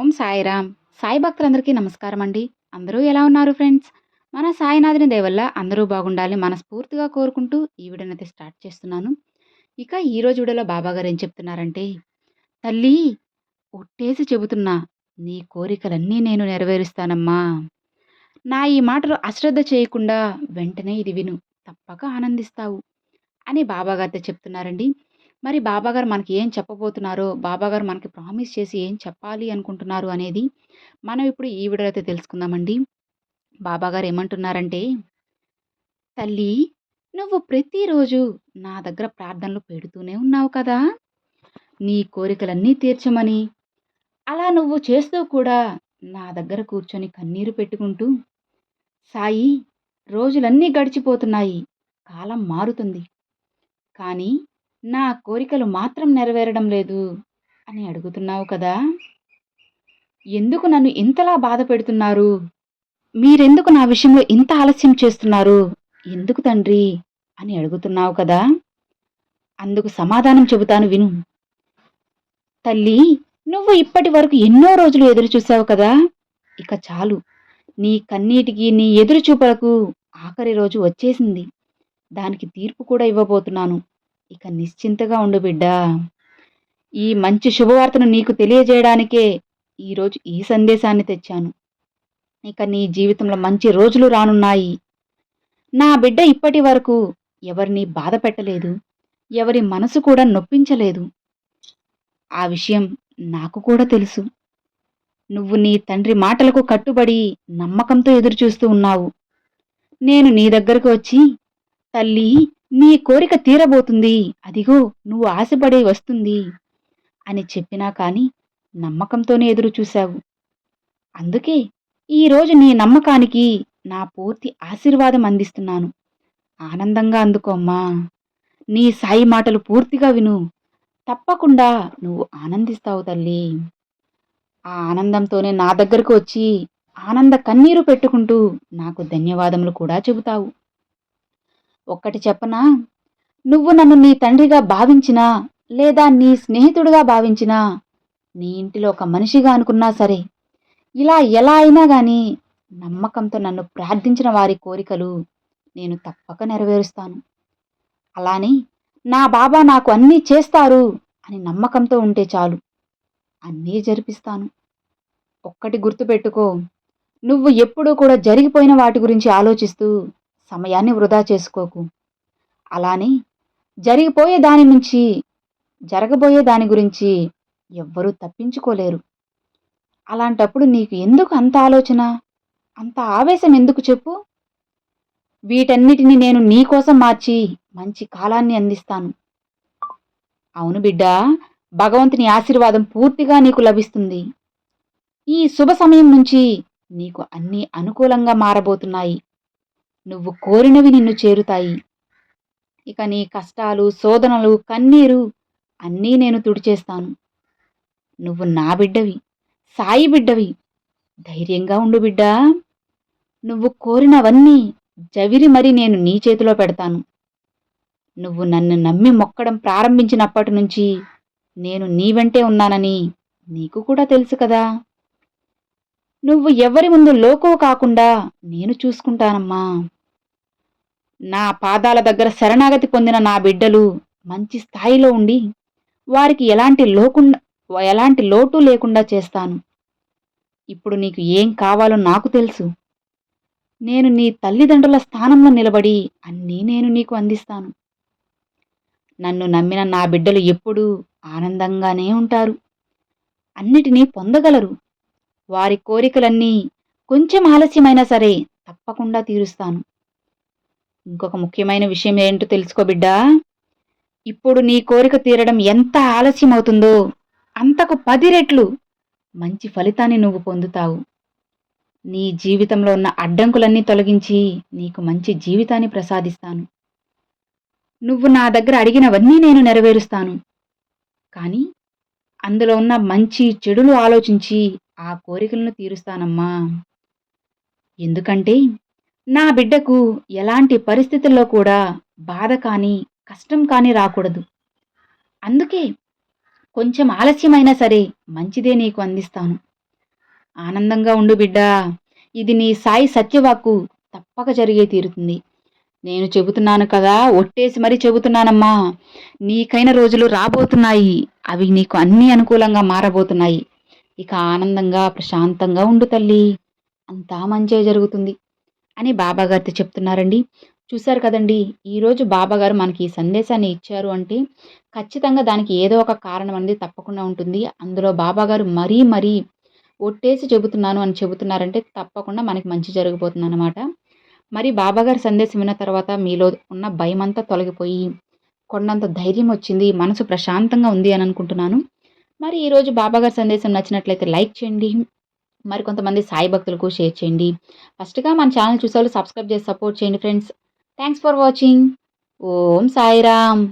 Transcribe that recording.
ఓం సాయిరామ్. సాయి భక్తులందరికీ నమస్కారం అండి. అందరూ ఎలా ఉన్నారు ఫ్రెండ్స్? మన సాయినాథుని దేవల్ల అందరూ బాగుండాలి మనస్ఫూర్తిగా కోరుకుంటూ ఈ వీడియోనైతే స్టార్ట్ చేస్తున్నాను. ఇక ఈరోజు వీడియోలో బాబాగారు ఏం చెప్తున్నారంటే తల్లి ఒట్టేసి చెబుతున్నా నీ కోరికలన్నీ నేను నెరవేరుస్తానమ్మా. నా ఈ మాటలు అశ్రద్ధ చేయకుండా వెంటనే ఇది విను తప్పక ఆనందిస్తావు అని బాబాగారితో చెప్తున్నారండి. మరి బాబాగారు మనకి ఏం చెప్పబోతున్నారో బాబాగారు మనకి ప్రామిస్ చేసి ఏం చెప్పాలి అనుకుంటున్నారు అనేది మనం ఇప్పుడు ఈ వీడియోలో అయితే తెలుసుకుందామండి. బాబాగారు ఏమంటున్నారంటే తల్లి నువ్వు ప్రతిరోజు నా దగ్గర ప్రార్థనలు పెడుతూనే ఉన్నావు కదా! నీ కోరికలన్నీ తీర్చమని అలా నువ్వు చేస్తూ కూడా నా దగ్గర కూర్చొని కన్నీరు పెట్టుకుంటూ సాయి రోజులన్నీ గడిచిపోతున్నాయి కాలం మారుతుంది. కానీ నా కోరికలు మాత్రం నెరవేరడం లేదు అని అడుగుతున్నావు కదా? ఎందుకు నన్ను ఇంతలా బాధ పెడుతున్నారు? మీరెందుకు నా విషయంలో ఇంత ఆలస్యం చేస్తున్నారు? ఎందుకు తండ్రి? అని అడుగుతున్నావు కదా? అందుకు సమాధానం చెబుతాను విను. తల్లి నువ్వు ఇప్పటి వరకు ఎన్నో రోజులు ఎదురు చూసావు కదా? ఇక చాలు. నీ కన్నీటికి నీ ఎదురుచూపలకు ఆఖరి రోజు వచ్చేసింది. దానికి తీర్పు కూడా ఇవ్వబోతున్నాను. ఇక నిశ్చింతగా ఉండు బిడ్డా. ఈ మంచి శుభవార్తను నీకు తెలియజేయడానికే ఈరోజు ఈ సందేశాన్ని తెచ్చాను. ఇక నీ జీవితంలో మంచి రోజులు రానున్నాయి. నా బిడ్డ ఇప్పటి వరకు ఎవరిని బాధ పెట్టలేదు. ఎవరి మనసు కూడా నొప్పించలేదు. ఆ విషయం నాకు కూడా తెలుసు. నువ్వు నీ తండ్రి మాటలకు కట్టుబడి నమ్మకంతో ఎదురుచూస్తూ ఉన్నావు. నేను నీ దగ్గరకు వచ్చి తల్లి నీ కోరిక తీరబోతుంది. అదిగో నువ్వు ఆశపడే వస్తుంది. అని చెప్పినా కాని నమ్మకంతోనే ఎదురు చూశావు. అందుకే ఈరోజు నీ నమ్మకానికి నా పూర్తి ఆశీర్వాదం అందిస్తున్నాను. ఆనందంగా అందుకోమ్మా నీ సాయి మాటలు పూర్తిగా విను. తప్పకుండా నువ్వు ఆనందిస్తావు తల్లి. ఆ ఆనందంతోనే నా దగ్గరకు వచ్చి ఆనంద కన్నీరు పెట్టుకుంటూ నాకు ధన్యవాదములు కూడా చెబుతావు. ఒక్కటి చెప్పనా? నువ్వు నన్ను నీ తండ్రిగా భావించినా లేదా నీ స్నేహితుడిగా భావించినా నీ ఇంటిలో ఒక మనిషిగా అనుకున్నా సరే ఇలా ఎలా అయినా కానీ నమ్మకంతో నన్ను ప్రార్థించిన వారి కోరికలు నేను తప్పక నెరవేరుస్తాను. అలానే నా బాబా నాకు అన్నీ చేస్తారు అని నమ్మకంతో ఉంటే చాలు. అన్నీ జరిపిస్తాను. ఒక్కటి గుర్తుపెట్టుకో నువ్వు ఎప్పుడూ కూడా జరిగిపోయిన వాటి గురించి ఆలోచిస్తూ సమయాన్ని వృధా చేసుకోకు. అలానే జరిగిపోయే దాని నుంచి జరగబోయే దాని గురించి ఎవ్వరూ తప్పించుకోలేరు. అలాంటప్పుడు నీకు ఎందుకు అంత ఆలోచన? అంత ఆవేశం ఎందుకు చెప్పు? వీటన్నిటిని నేను నీకోసం మార్చి మంచి కాలాన్ని అందిస్తాను. అవును బిడ్డా భగవంతుని ఆశీర్వాదం పూర్తిగా నీకు లభిస్తుంది. ఈ శుభ సమయం నుంచి నీకు అన్నీ అనుకూలంగా మారబోతున్నాయి. నువ్వు కోరినవి నిన్ను చేరుతాయి. ఇక నీ కష్టాలు శోధనలు కన్నీరు అన్నీ నేను తుడిచేస్తాను. నువ్వు నా బిడ్డవి సాయి బిడ్డవి. ధైర్యంగా ఉండు బిడ్డా. నువ్వు కోరినవన్నీ జవిరి మరి నేను నీ చేతిలో పెడతాను. నువ్వు నన్ను నమ్మి మొక్కడం ప్రారంభించినప్పటి నుంచి నేను నీ వెంటే ఉన్నానని నీకు కూడా తెలుసు కదా. నువ్వు ఎవరి ముందు లోకో కాకుండా నేను చూసుకుంటానమ్మా. నా పాదాల దగ్గర శరణాగతి పొందిన నా బిడ్డలు మంచి స్థాయిలో ఉండి వారికి ఎలాంటి లోకుండా ఎలాంటి లోటు లేకుండా చేస్తాను. ఇప్పుడు నీకు ఏం కావాలో నాకు తెలుసు. నేను నీ తల్లిదండ్రుల స్థానంలో నిలబడి అన్నీ నేను నీకు అందిస్తాను. నన్ను నమ్మిన నా బిడ్డలు ఎప్పుడూ ఆనందంగానే ఉంటారు. అన్నిటినీ పొందగలరు. వారి కోరికలన్నీ కొంచెం ఆలస్యమైనా సరే తప్పకుండా తీరుస్తాను. ఇంకొక ముఖ్యమైన విషయం ఏంటో తెలుసుకో బిడ్డా. ఇప్పుడు నీ కోరిక తీరడం ఎంత ఆలస్యం అవుతుందో అంతకు పది రెట్లు మంచి ఫలితాన్ని నువ్వు పొందుతావు. నీ జీవితంలో ఉన్న అడ్డంకులన్నీ తొలగించి నీకు మంచి జీవితాన్ని ప్రసాదిస్తాను. నువ్వు నా దగ్గర అడిగినవన్నీ నేను నెరవేరుస్తాను. కానీ అందులో ఉన్న మంచి చెడులు ఆలోచించి ఆ కోరికలను తీరుస్తానమ్మా. ఎందుకంటే నా బిడ్డకు ఎలాంటి పరిస్థితుల్లో కూడా బాధ కానీ కష్టం కానీ రాకూడదు. అందుకే కొంచెం ఆలస్యమైనా సరే మంచిదే నీకు అందిస్తాను. ఆనందంగా ఉండు బిడ్డా. ఇది నీ సాయి సత్యవాక్కు తప్పక జరిగే తీరుతుంది. నేను చెబుతున్నాను కదా ఒట్టేసి మరీ చెబుతున్నానమ్మా. నీకైన రోజులు రాబోతున్నాయి. అవి నీకు అన్నీ అనుకూలంగా మారబోతున్నాయి. ఇక ఆనందంగా ప్రశాంతంగా ఉండు తల్లి. అంతా మంచే జరుగుతుంది. అని బాబాగారితో చెప్తున్నారండి. చూశారు కదండి ఈరోజు బాబాగారు మనకి ఈ సందేశాన్ని ఇచ్చారు అంటే ఖచ్చితంగా దానికి ఏదో ఒక కారణం అనేది తప్పకుండా ఉంటుంది. అందులో బాబాగారు మరీ మరీ ఒట్టేసి చెబుతున్నాను అని చెబుతున్నారంటే తప్పకుండా మనకి మంచి జరిగిపోతుంది అనమాట మరి బాబాగారి సందేశం విన్న తర్వాత మీలో ఉన్న భయం అంతా తొలగిపోయి కొండంత ధైర్యం వచ్చింది మనసు ప్రశాంతంగా ఉంది అని అనుకుంటున్నాను. మరి ఈరోజు బాబాగారి సందేశం నచ్చినట్లయితే లైక్ చేయండి. మరి కొంతమంది సాయి భక్తులకు షేర్ చేయండి. ఫస్ట్గా మన ఛానల్ చూసేవాళ్ళు సబ్స్క్రైబ్ చేసి సపోర్ట్ చేయండి friends. Thanks for watching Om Sairam.